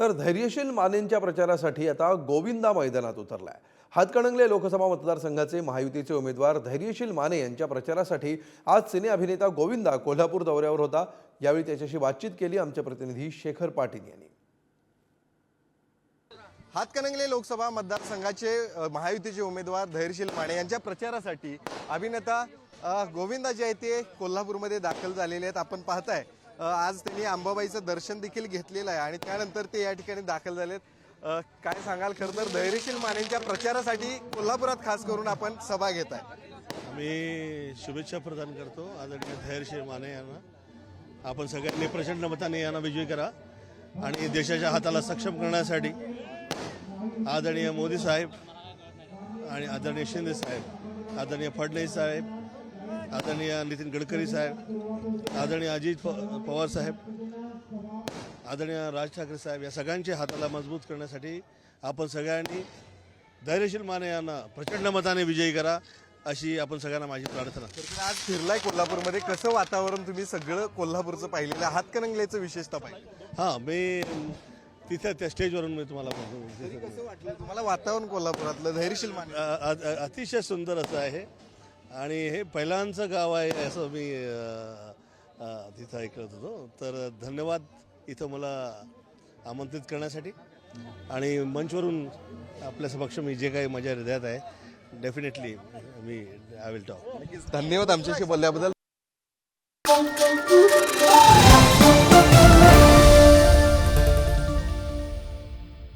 तर धैर्यशील मानेंच्या प्रचारासाठी आता गोविंदा मैदानात उतरलाय. हातकणंगले लोकसभा मतदारसंघाचे महायुतीचे उमेदवार धैर्यशील माने यांच्या प्रचारासाठी आज सिने अभिनेता गोविंदा कोल्हापूर दौऱ्यावर होता. यावेळी त्याच्याशी बातचीत केली आमचे प्रतिनिधी शेखर पाटील यांनी. हातकणंगले लोकसभा मतदारसंघाचे महायुतीचे उमेदवार धैर्यशील माने यांच्या प्रचारासाठी अभिनेता गोविंदा जे आहे ते कोल्हापूरमध्ये दाखल झालेले आहेत. आपण पाहताय आज त्यांनी अंबाबाईचं दर्शन देखील घेतलेलं आहे आणि त्यानंतर ते या ठिकाणी दाखल झालेत. काय सांगाल खरं तर धैर्यशील मानेंच्या प्रचारासाठी कोल्हापुरात खास करून आपण सभा घेत आहे. मी शुभेच्छा प्रदान करतो आदरणीय धैर्यशील माने यांना. आपण सगळ्यांनी प्रचंड मताने यांना विजयी करा आणि देशाच्या हाताला सक्षम करण्यासाठी आदरणीय मोदी साहेब आणि आदरणीय शिंदे साहेब आदरणीय फडणवीस साहेब आदरणीय नितीन गडकरी साहेब आदरणीय अजित पवार साहेब आदरणीय राज ठाकरे साहेब या सगळ्यांच्या हाताला मजबूत करण्यासाठी आपण सगळ्यांनी धैर्यशील माने यांना प्रचंड मताने विजयी करा अशी आपण सगळ्यांना माझी प्रार्थना. आज फिरलाय कोल्हापूरमध्ये. कसं वातावरण तुम्ही सगळं कोल्हापूरचं पाहिलेलं? आहे? हातकणंगलेचं विशेषतः पाहिलं? हां मी तिथं त्या स्टेजवरून मी तुम्हाला म्हणतो. कसं वाटलं? तुम्हाला वातावरण कोल्हापुरातलं धैर्यशील माने अतिशय सुंदर असं आहे. आणि हे पहिल्यांचं गाव आहे असं मी तिथं ऐकत होतो. तर धन्यवाद इथं मला आमंत्रित करण्यासाठी. आणि मंचवरून आपल्या समक्ष मी जे काही माझ्या हृदयात आहे डेफिनेटली मी आय विल टॉक धन्यवाद आमच्याशी बोलल्याबद्दल.